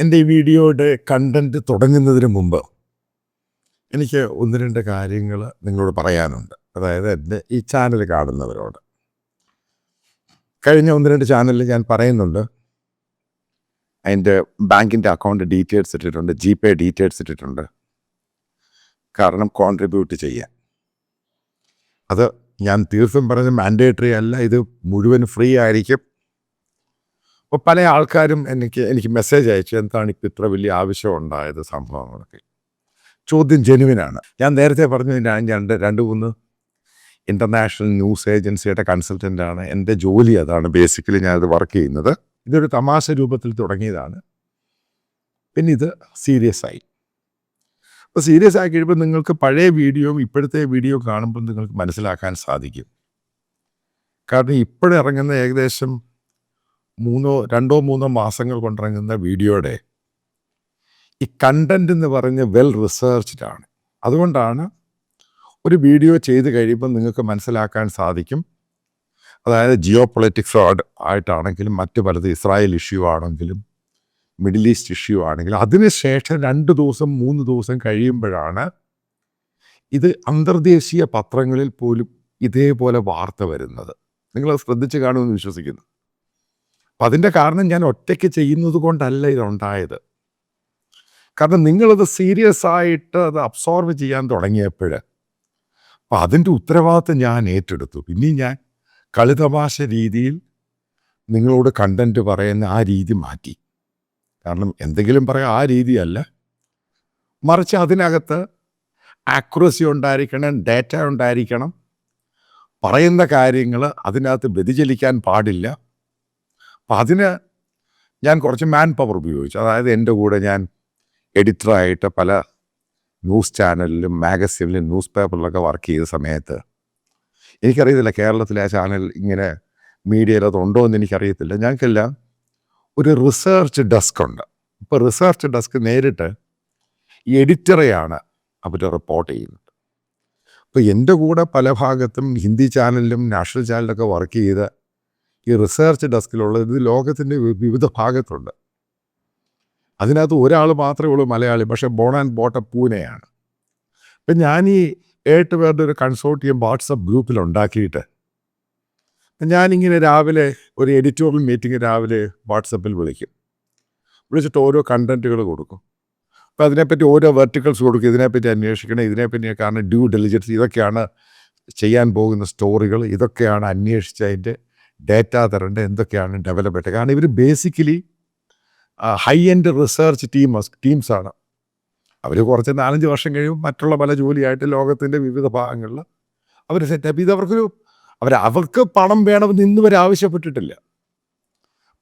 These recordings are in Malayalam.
എന്റെ ഈ വീഡിയോയുടെ കണ്ടന്റ് തുടങ്ങുന്നതിന് മുമ്പ് എനിക്ക് ഒന്ന് രണ്ട് കാര്യങ്ങൾ നിങ്ങളോട് പറയാനുണ്ട്. അതായത് എന്റെ ഈ ചാനൽ കാണുന്നവരോട്. കഴിഞ്ഞ ഒന്ന് രണ്ട് ചാനലിൽ ഞാൻ പറയുന്നുണ്ട്. അതിന്റെ ബാങ്കിന്റെ അക്കൗണ്ട് ഡീറ്റെയിൽസ് ഇട്ടിട്ടുണ്ട് ജി പേ ഡീറ്റെയിൽസ് ഇട്ടിട്ടുണ്ട്. കാരണം കോൺട്രിബ്യൂട്ട് ചെയ്യാൻ. അത് ഞാൻ തീർത്തും പറഞ്ഞ മാൻഡേറ്ററി അല്ല ഇത് മുഴുവൻ ഫ്രീ ആയിരിക്കും. അപ്പോൾ പല ആൾക്കാരും എനിക്ക് എനിക്ക് മെസ്സേജ് അയച്ചു എന്താണ് ഇപ്പം ഇത്ര വലിയ ആവശ്യം ഉണ്ടായത് സംഭവങ്ങളൊക്കെ? ചോദ്യം ജെനുവിനാണ്. ഞാൻ നേരത്തെ പറഞ്ഞു ഞാൻ രണ്ട് രണ്ട് മൂന്ന് ഇന്റർനാഷണൽ ന്യൂസ് ഏജൻസിയുടെ കൺസൾട്ടന്റാണ് എന്റെ ജോലി അതാണ്. ബേസിക്കലി ഞാനത് വർക്ക് ചെയ്യുന്നത്. ഇതൊരു തമാശ രൂപത്തിൽ തുടങ്ങിയതാണ്. പിന്നെ ഇത് സീരിയസ് ആയി. അപ്പോൾ സീരിയസ് ആയി കഴിയുമ്പോൾ നിങ്ങൾക്ക് പഴയ വീഡിയോയും ഇപ്പോഴത്തെ വീഡിയോ കാണുമ്പോൾ നിങ്ങൾക്ക് മനസ്സിലാക്കാൻ സാധിക്കും. കാരണം ഇപ്പോഴിറങ്ങുന്ന ഏകദേശം മൂന്നോ രണ്ടോ മൂന്നോ മാസങ്ങൾ കൊണ്ടിറങ്ങുന്ന വീഡിയോയുടെ ഈ കണ്ടന്റ് എന്ന് പറഞ്ഞ് വെൽ റിസർച്ച്ഡ് ആണ്. അതുകൊണ്ടാണ് ഒരു വീഡിയോ ചെയ്ത് കഴിയുമ്പോൾ നിങ്ങൾക്ക് മനസ്സിലാക്കാൻ സാധിക്കും. അതായത് ജിയോ പൊളിറ്റിക്സ് ആയിട്ടാണെങ്കിലും മറ്റു പലത് ഇസ്രായേൽ ഇഷ്യൂ ആണെങ്കിലും മിഡിൽ ഈസ്റ്റ് ഇഷ്യൂ ആണെങ്കിലും അതിനുശേഷം രണ്ട് ദിവസം മൂന്ന് ദിവസം കഴിയുമ്പോഴാണ് ഇത് അന്തർദേശീയ പത്രങ്ങളിൽ പോലും ഇതേപോലെ വാർത്ത വരുന്നത്. നിങ്ങൾ ശ്രദ്ധിച്ച് കാണുമെന്ന് വിശ്വസിക്കുന്നു. അപ്പം അതിന്റെ കാരണം ഞാൻ ഒറ്റയ്ക്ക് ചെയ്യുന്നത് കൊണ്ടല്ല ഇതുണ്ടായത്. കാരണം നിങ്ങളത് സീരിയസ് ആയിട്ട് അത് അബ്സോർവ് ചെയ്യാൻ തുടങ്ങിയപ്പോൾ അപ്പം അതിന്റെ ഉത്തരവാദിത്തം ഞാൻ ഏറ്റെടുത്തു. പിന്നെ ഞാൻ കളിതമാശ രീതിയിൽ നിങ്ങളോട് കണ്ടന്റ് പറയുന്ന ആ രീതി മാറ്റി. കാരണം എന്തെങ്കിലും പറയാം ആ രീതിയല്ല. മറിച്ച് അതിനകത്ത് ആക്യുറസി ഉണ്ടായിരിക്കണം ഡേറ്റ ഉണ്ടായിരിക്കണം. പറയുന്ന കാര്യങ്ങൾ അതിനകത്ത് വ്യതിചലിക്കാൻ പാടില്ല. അപ്പം അതിന് ഞാൻ കുറച്ച് മാൻ പവർ ഉപയോഗിച്ചു. അതായത് എന്റെ കൂടെ ഞാൻ എഡിറ്ററായിട്ട് പല ന്യൂസ് ചാനലിലും മാഗസീനിലും ന്യൂസ് പേപ്പറിലൊക്കെ വർക്ക് ചെയ്ത സമയത്ത് എനിക്കറിയത്തില്ല കേരളത്തിലെ ആ ചാനൽ ഇങ്ങനെ മീഡിയയിൽ അതുണ്ടോ എന്ന് എനിക്കറിയത്തില്ല. ഞങ്ങൾക്കെല്ലാം ഒരു റിസർച്ച് ഡെസ്ക് ഉണ്ട്. ഇപ്പോൾ റിസർച്ച് ഡെസ്ക് നേരിട്ട് എഡിറ്ററെയാണ് അവർ റിപ്പോർട്ട് ചെയ്യുന്നത്. അപ്പോൾ എന്റെ കൂടെ പല ഭാഗത്തും ഹിന്ദി ചാനലിലും നാഷണൽ ചാനലിലൊക്കെ വർക്ക് ചെയ്ത ഈ റിസർച്ച് ഡെസ്കിലുള്ള ഇത് ലോകത്തിന്റെ വിവിധ ഭാഗത്തുണ്ട്. അതിനകത്ത് ഒരാൾ മാത്രമേ ഉള്ളൂ മലയാളി പക്ഷേ ബോൺ ആൻഡ് ബോട്ട പൂനെയാണ്. അപ്പം ഞാൻ ഈ ഏട്ട് പേരുടെ ഒരു കൺസോർട്ടിയം വാട്സപ്പ് ഗ്രൂപ്പിൽ ഉണ്ടാക്കിയിട്ട് ഞാനിങ്ങനെ രാവിലെ ഒരു എഡിറ്റോറിയൽ മീറ്റിംഗ് രാവിലെ വാട്സപ്പിൽ വിളിക്കും. വിളിച്ചിട്ട് ഓരോ കണ്ടന്റുകൾ കൊടുക്കും. അപ്പോൾ അതിനെപ്പറ്റി ഓരോ വെർട്ടിക്കൽസ് കൊടുക്കും. ഇതിനെപ്പറ്റി അന്വേഷിക്കണം ഇതിനെപ്പറ്റി കാരണം ഡ്യൂ ഡെലിജൻസ് ഇതൊക്കെയാണ് ചെയ്യാൻ പോകുന്ന സ്റ്റോറികൾ ഇതൊക്കെയാണ് അന്വേഷിച്ച് അതിന്റെ ഡേറ്റ തരേണ്ടത് എന്തൊക്കെയാണ് ചെയ്യേണ്ടത്? കാരണം ഇവർ basically high end research teams ടീംസാണ് അവർ കുറച്ച് നാലഞ്ച് വർഷം കഴിയുമ്പോൾ മറ്റുള്ള പല ജോലിയായിട്ട് ലോകത്തിന്റെ വിവിധ ഭാഗങ്ങളിൽ അവർ സെറ്റപ്പ് ചെയ്ത് അവർക്കൊരു അവർ അവർക്ക് പണം വേണമെന്ന് ഇന്ന് വരെ ആവശ്യപ്പെട്ടിട്ടില്ല.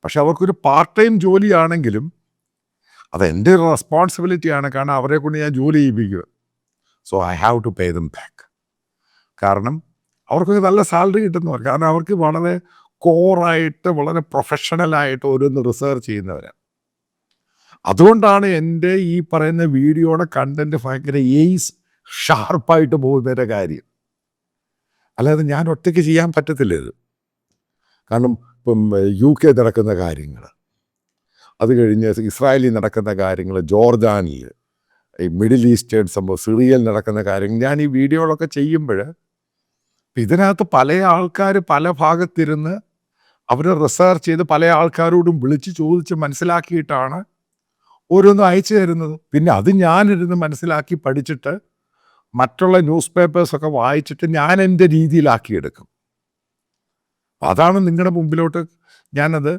പക്ഷെ അവർക്കൊരു പാർട്ട് ടൈം ജോലിയാണെങ്കിലും അതെന്റെ ഒരു റെസ്പോൺസിബിലിറ്റിയാണ് കാരണം അവരെ കൊണ്ട് ഞാൻ ജോലി ചെയ്യിപ്പിക്കുക. So I have to pay them back കാരണം അവർക്കൊക്കെ നല്ല സാലറി കിട്ടുന്നവർ കാരണം അവർക്ക് വളരെ കോറായിട്ട് വളരെ പ്രൊഫഷണലായിട്ട് ഓരോന്ന് റിസർച്ച് ചെയ്യുന്നവരാണ് അതുകൊണ്ടാണ് എന്റെ ഈ പറയുന്ന വീഡിയോയുടെ കണ്ടന്റ് ഭയങ്കര എയ്സ് ഷാർപ്പായിട്ട് പോകുന്നതിന്റെ കാര്യം. അല്ലാതെ ഞാൻ ഒറ്റയ്ക്ക് ചെയ്യാൻ പറ്റത്തില്ല ഇത്. കാരണം ഇപ്പം യു കെ നടക്കുന്ന കാര്യങ്ങൾ അത് കഴിഞ്ഞ് ഇസ്രായേലിൽ നടക്കുന്ന കാര്യങ്ങൾ ജോർദാനിൽ ഈ മിഡിൽ ഈസ്റ്റേൺ സംഭവം സിറിയയിൽ നടക്കുന്ന കാര്യങ്ങൾ ഞാൻ ഈ വീഡിയോകളൊക്കെ ചെയ്യുമ്പോൾ ഇതിനകത്ത് പല ആൾക്കാർ പല ഭാഗത്തിരുന്ന് അവർ റിസർച്ച് ചെയ്ത് പല ആൾക്കാരോടും വിളിച്ച് ചോദിച്ച് മനസ്സിലാക്കിയിട്ടാണ് ഓരോന്നും അയച്ചു തരുന്നത്. പിന്നെ അത് ഞാനിരുന്ന് മനസ്സിലാക്കി പഠിച്ചിട്ട് മറ്റുള്ള ന്യൂസ് പേപ്പേഴ്സൊക്കെ വായിച്ചിട്ട് ഞാൻ എന്റെ രീതിയിലാക്കിയെടുക്കും. അതാണ് നിങ്ങളുടെ മുമ്പിലോട്ട് ഞാനത്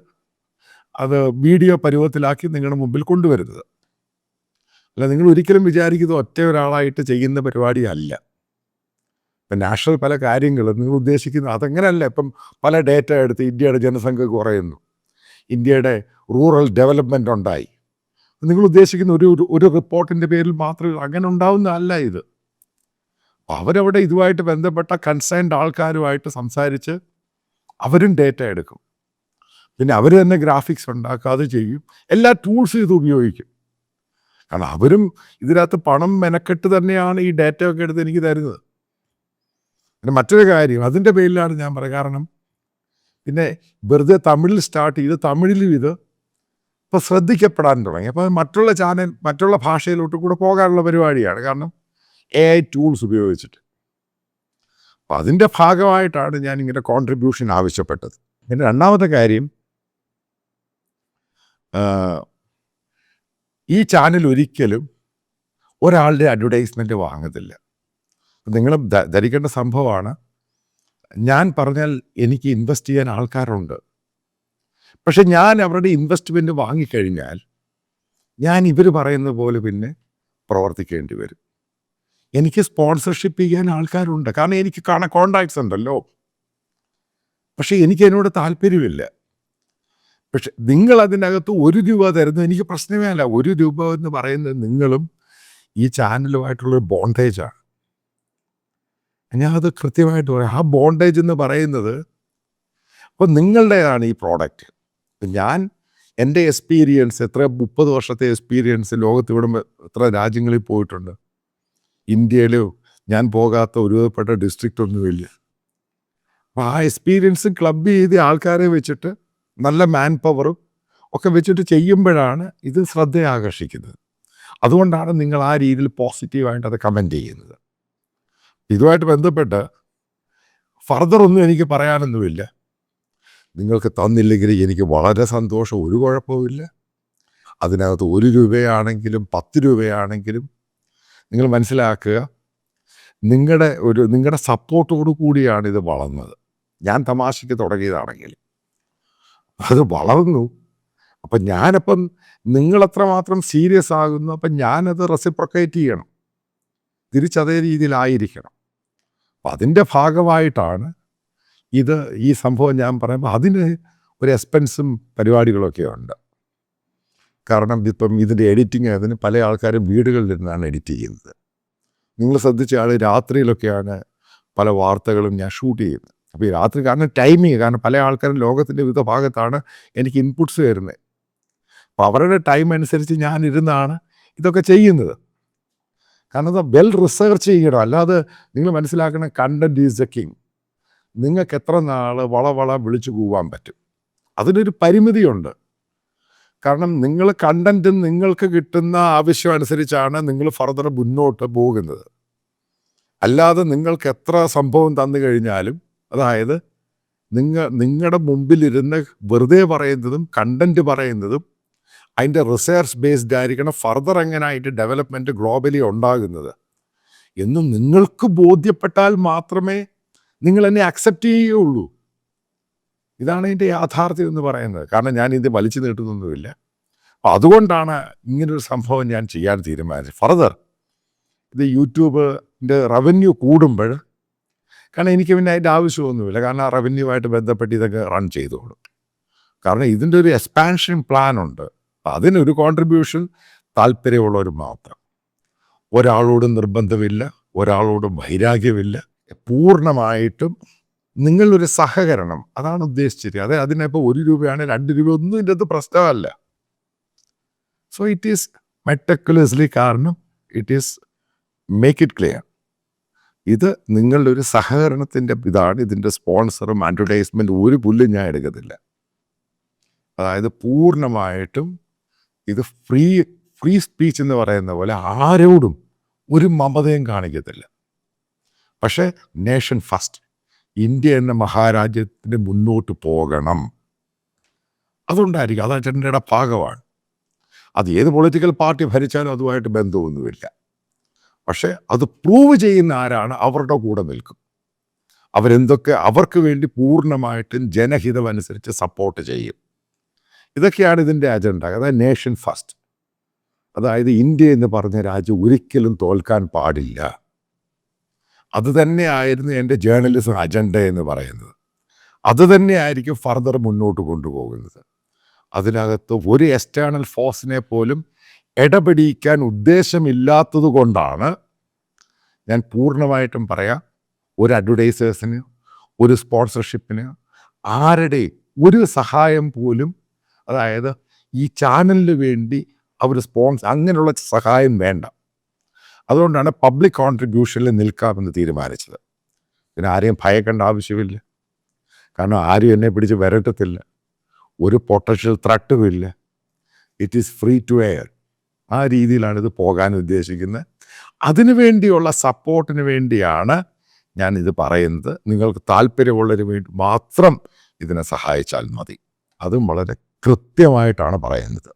അത് വീഡിയോ പരുവത്തിലാക്കി നിങ്ങളുടെ മുമ്പിൽ കൊണ്ടുവരുന്നത്. അല്ല നിങ്ങൾ ഒരിക്കലും വിചാരിക്കുന്നത് ഒറ്റ ഒരാളായിട്ട് ചെയ്യുന്ന പരിപാടിയല്ല ഇപ്പം നാഷണൽ പല കാര്യങ്ങളും നിങ്ങൾ ഉദ്ദേശിക്കുന്നു അതങ്ങനെയല്ല ഇപ്പം പല ഡേറ്റ എടുത്ത് ഇന്ത്യയുടെ ജനസംഖ്യ കുറയുന്നു. ഇന്ത്യയുടെ റൂറൽ ഡെവലപ്മെന്റ് ഉണ്ടായി. നിങ്ങൾ ഉദ്ദേശിക്കുന്ന ഒരു ഒരു- റിപ്പോർട്ടിന്റെ പേരിൽ മാത്രമേ അങ്ങനെ ഉണ്ടാവുന്നതല്ല ഇത്. അവരവിടെ ഇതുമായിട്ട് ബന്ധപ്പെട്ട കൺസേൺഡ് ആൾക്കാരുമായിട്ട് സംസാരിച്ച് അവരും ഡേറ്റ എടുക്കും. പിന്നെ അവർ തന്നെ ഗ്രാഫിക്സ് ഉണ്ടാക്കാതെ ചെയ്യും. എല്ലാ ടൂൾസും ഇത് ഉപയോഗിക്കും. കാരണം അവരും ഇതിനകത്ത് പണം മെനക്കെട്ട് തന്നെയാണ് ഈ ഡേറ്റ ഒക്കെ എടുത്ത് എനിക്ക് തരുന്നത്. പിന്നെ മറ്റൊരു കാര്യം അതിന്റെ പേരിലാണ് ഞാൻ പറയുക കാരണം പിന്നെ വെറുതെ തമിഴിൽ സ്റ്റാർട്ട് ചെയ്ത് തമിഴിലും ഇത് ഇപ്പോൾ ശ്രദ്ധിക്കപ്പെടാൻ തുടങ്ങി. അപ്പോൾ മറ്റുള്ള ചാനൽ മറ്റുള്ള ഭാഷയിലോട്ട് കൂടെ പോകാനുള്ള പരിപാടിയാണ്. കാരണം എ ഐ ടൂൾസ് ഉപയോഗിച്ചിട്ട്. അപ്പം അതിന്റെ ഭാഗമായിട്ടാണ് ഞാൻ ഇങ്ങനെ കോൺട്രിബ്യൂഷൻ ആവശ്യപ്പെട്ടത്. പിന്നെ രണ്ടാമത്തെ കാര്യം ഈ ചാനൽ ഒരിക്കലും ഒരാളുടെ അഡ്വർടൈസ്മെന്റ് വാങ്ങത്തില്ല. നിങ്ങൾ ധരിക്കേണ്ട സംഭവമാണ് ഞാൻ പറഞ്ഞാൽ എനിക്ക് ഇൻവെസ്റ്റ് ചെയ്യാൻ ആൾക്കാരുണ്ട്. പക്ഷെ ഞാൻ അവരുടെ ഇൻവെസ്റ്റ്മെന്റ് വാങ്ങിക്കഴിഞ്ഞാൽ ഞാൻ ഇവർ പറയുന്ന പോലെ പിന്നെ പ്രവർത്തിക്കേണ്ടി വരും. എനിക്ക് സ്പോൺസർഷിപ്പ് ചെയ്യാൻ ആൾക്കാരുണ്ട്. കാരണം എനിക്ക് കാണാൻ കോണ്ടാക്ട്സ് ഉണ്ടല്ലോ. പക്ഷെ എനിക്ക് അതിനോട് താല്പര്യമില്ല. പക്ഷെ നിങ്ങൾ അതിനകത്ത് ഒരു രൂപ തരുന്നു എനിക്ക് പ്രശ്നമേ അല്ല. ഒരു രൂപ എന്ന് പറയുന്നത് നിങ്ങളും ഈ ചാനലുമായിട്ടുള്ളൊരു ബോണ്ടേജാണ് ഞാൻ അത് കൃത്യമായിട്ട് പറയാം. ആ ബോണ്ടേജ് എന്ന് പറയുന്നത് അപ്പോൾ നിങ്ങളുടേതാണ് ഈ പ്രോഡക്റ്റ് ഞാൻ എന്റെ എക്സ്പീരിയൻസ് എത്ര മുപ്പത് വർഷത്തെ എക്സ്പീരിയൻസ് ലോകത്ത് ഇവിടുമ്പോൾ എത്ര രാജ്യങ്ങളിൽ പോയിട്ടുണ്ട്. ഇന്ത്യയിൽ ഞാൻ പോകാത്ത ഒരുവിധപ്പെട്ട ഡിസ്ട്രിക്റ്റ് ഒന്നുമില്ല അപ്പോൾ ആ എക്സ്പീരിയൻസ് ക്ലബ് ചെയ്ത് ആൾക്കാരെ വെച്ചിട്ട് നല്ല മാൻ പവറും ഒക്കെ വെച്ചിട്ട് ചെയ്യുമ്പോഴാണ് ഇത് ശ്രദ്ധയാകർഷിക്കുന്നത്. അതുകൊണ്ടാണ് നിങ്ങൾ ആ രീതിയിൽ പോസിറ്റീവായിട്ട് അത് കമന്റ് ചെയ്യുന്നത്. ഇതുമായിട്ട് ബന്ധപ്പെട്ട് ഫർദർ ഒന്നും എനിക്ക് പറയാനൊന്നുമില്ല. നിങ്ങൾക്ക് തന്നില്ലെങ്കിൽ എനിക്ക് വളരെ സന്തോഷം ഒരു കുഴപ്പവുമില്ല അതിനകത്ത് ഒരു രൂപയാണെങ്കിലും പത്ത് രൂപയാണെങ്കിലും നിങ്ങൾ മനസ്സിലാക്കുക നിങ്ങളുടെ ഒരു നിങ്ങളുടെ സപ്പോർട്ടോടു കൂടിയാണ് ഇത് വളർന്നത്. ഞാൻ തമാശയ്ക്ക് തുടങ്ങിയതാണെങ്കിൽ അത് വളർന്നു. അപ്പം ഞാനപ്പം നിങ്ങളെത്രമാത്രം സീരിയസ് ആകുന്നു. അപ്പം ഞാനത് റെസിപ്രൊക്കേറ്റ് ചെയ്യണം. തിരിച്ചതേ രീതിയിലായിരിക്കണം. അപ്പം അതിന്റെ ഭാഗമായിട്ടാണ് ഇത് ഈ സംഭവം ഞാൻ പറയുമ്പോൾ അതിന് ഒരു എക്സ്പെൻസും പരിപാടികളൊക്കെ ഉണ്ട്. കാരണം ഇപ്പം ഇതിന്റെ എഡിറ്റിംഗ് അതിന് പല ആൾക്കാരും വീടുകളിലിരുന്നാണ് എഡിറ്റ് ചെയ്യുന്നത്. നിങ്ങൾ ശ്രദ്ധിച്ചാൽ രാത്രിയിലൊക്കെയാണ് പല വാർത്തകളും ഞാൻ ഷൂട്ട് ചെയ്യുന്നത്. അപ്പോൾ ഈ രാത്രി കാരണം ടൈമിങ് കാരണം പല ആൾക്കാരും ലോകത്തിന്റെ വിവിധ ഭാഗത്താണ് എനിക്ക് ഇൻപുട്സ് വരുന്നത് അപ്പോൾ അവരുടെ ടൈം അനുസരിച്ച് ഞാൻ ഇരുന്നാണ് ഇതൊക്കെ ചെയ്യുന്നത്. കാരണം വെൽ റിസർച്ച് ചെയ്യണം. അല്ലാതെ നിങ്ങൾ മനസ്സിലാക്കണം കണ്ടന്റ് ഈസ് എ കിങ് നിങ്ങൾക്ക് എത്ര നാൾ വള വള വിളിച്ചു പോവാൻ പറ്റും? അതിനൊരു പരിമിതിയുണ്ട്. കാരണം നിങ്ങൾ കണ്ടന്റ് നിങ്ങൾക്ക് കിട്ടുന്ന ആവശ്യം അനുസരിച്ചാണ് നിങ്ങൾ ഫർദർ മുന്നോട്ട് പോകുന്നത്. അല്ലാതെ നിങ്ങൾക്ക് എത്ര സംഭവം തന്നു കഴിഞ്ഞാലും അതായത് നിങ്ങൾ നിങ്ങളുടെ മുമ്പിലിരുന്ന് വെറുതെ പറയുന്നതും കണ്ടന്റ് പറയുന്നതും അതിന്റെ റിസർച്ച് ബേസ്ഡ് ആയിരിക്കണം ഫർദർ എങ്ങനെയായിട്ട് ഡെവലപ്മെന്റ് ഗ്ലോബലി ഉണ്ടാകുന്നത്. എന്ന് നിങ്ങൾക്ക് ബോധ്യപ്പെട്ടാൽ മാത്രമേ നിങ്ങൾ എന്നെ അക്സെപ്റ്റ് ചെയ്യുകയുള്ളൂ. ഇതാണ് ഇതിന്റെ യാഥാർത്ഥ്യം എന്ന് പറയുന്നത്. കാരണം ഞാൻ ഇത് വലിച്ചു നീട്ടുന്നൊന്നുമില്ല. അതുകൊണ്ടാണ് ഇങ്ങനൊരു സംഭവം ഞാൻ ചെയ്യാൻ തീരുമാനിച്ചത്. ഫർദർ ഇത് യൂട്യൂബിന്റെ റവന്യൂ കൂടുമ്പോൾ കാരണം എനിക്ക് പിന്നെ അതിന്റെ ആവശ്യമൊന്നുമില്ല. കാരണം ആ റവന്യൂവായിട്ട് ബന്ധപ്പെട്ട് ഇതൊക്കെ റൺ ചെയ്തോളും. കാരണം ഇതിന്റെ ഒരു എക്സ്പാൻഷൻ പ്ലാൻ ഉണ്ട്. അതിനൊരു കോൺട്രിബ്യൂഷൻ താല്പര്യമുള്ളവർ മാത്രം. ഒരാളോട് നിർബന്ധമില്ല ഒരാളോട് വൈരാഗ്യമില്ല പൂർണമായിട്ടും നിങ്ങളൊരു സഹകരണം. അതാണ് ഉദ്ദേശിച്ചത്. അതെ അതിനിപ്പോൾ ഒരു രൂപയാണ് രണ്ട് രൂപ ഒന്നും ഇതിന്റെ അത് പ്രശ്നമല്ല. സോ ഇറ്റ് ഈസ് മെറ്റക്കുലസ്ലി കാരണം it is make it clear ഇത് നിങ്ങളുടെ ഒരു സഹകരണത്തിന്റെ ഇതാണ് ഇതിന്റെ സ്പോൺസറും അഡ്വർടൈസ്മെന്റും ഒരു പുല്ലും ഞാൻ എടുക്കത്തില്ല. അതായത് പൂർണമായിട്ടും ഇത് ഫ്രീ ഫ്രീ സ്പീച്ച് എന്ന് പറയുന്ന പോലെ ആരോടും ഒരു മമതയും കാണിക്കത്തില്ല. പക്ഷേ നേഷൻ ഫസ്റ്റ് ഇന്ത്യ എന്ന മഹാരാജ്യത്തിന് മുന്നോട്ട് പോകണം. അതുകൊണ്ടായിരിക്കും അത് അജണ്ടയുടെ ഭാഗമാണ്. അത് ഏത് പൊളിറ്റിക്കൽ പാർട്ടി ഭരിച്ചാലും അതുമായിട്ട് ബന്ധമൊന്നുമില്ല. പക്ഷേ അത് പ്രൂവ് ചെയ്യുന്ന ആരാണ് അവരുടെ കൂടെ നിൽക്കും. അവരെന്തൊക്കെ അവർക്ക് വേണ്ടി പൂർണമായിട്ടും ജനഹിതമനുസരിച്ച് സപ്പോർട്ട് ചെയ്യും. ഇതൊക്കെയാണ് ഇതിന്റെ അജണ്ട. അതായത് നേഷൻ ഫസ്റ്റ് അതായത് ഇന്ത്യ എന്ന് പറഞ്ഞ രാജ്യം ഒരിക്കലും തോൽക്കാൻ പാടില്ല. അത് തന്നെയായിരുന്നു എന്റെ ജേർണലിസം അജണ്ട എന്ന് പറയുന്നത്. അത് തന്നെയായിരിക്കും ഫർദർ മുന്നോട്ട് കൊണ്ടുപോകുന്നത്. അതിനകത്ത് ഒരു എക്സ്റ്റേണൽ ഫോഴ്സിനെ പോലും ഇടപെടിയിക്കാൻ ഉദ്ദേശമില്ലാത്തത് കൊണ്ടാണ് ഞാൻ പൂർണമായിട്ടും പറയാം ഒരു അഡ്വർടൈസേഴ്സിന് ഒരു സ്പോൺസർഷിപ്പിന് ആരുടെ ഒരു സഹായം പോലും അതായത് ഈ ചാനലിന് വേണ്ടി അവർ സ്പോൺസ് അങ്ങനെയുള്ള സഹായം വേണ്ട. അതുകൊണ്ടാണ് പബ്ലിക് കോൺട്രിബ്യൂഷനിൽ നിൽക്കാമെന്ന് തീരുമാനിച്ചത്. പിന്നെ ആരെയും ഭയക്കേണ്ട ആവശ്യമില്ല. കാരണം ആരും എന്നെ പിടിച്ച് വരട്ടത്തില്ല. ഒരു potential ത്രട്ടുമില്ല it is free to air ആ രീതിയിലാണ് ഇത് പോകാൻ ഉദ്ദേശിക്കുന്നത് അതിനു വേണ്ടിയുള്ള സപ്പോർട്ടിന് വേണ്ടിയാണ് ഞാൻ ഇത് പറയുന്നത്. നിങ്ങൾക്ക് താല്പര്യമുള്ളതിന് വേണ്ടി മാത്രം ഇതിനെ സഹായിച്ചാൽ മതി. അതും വളരെ കൃത്യമായിട്ടാണ് പറയുന്നത്.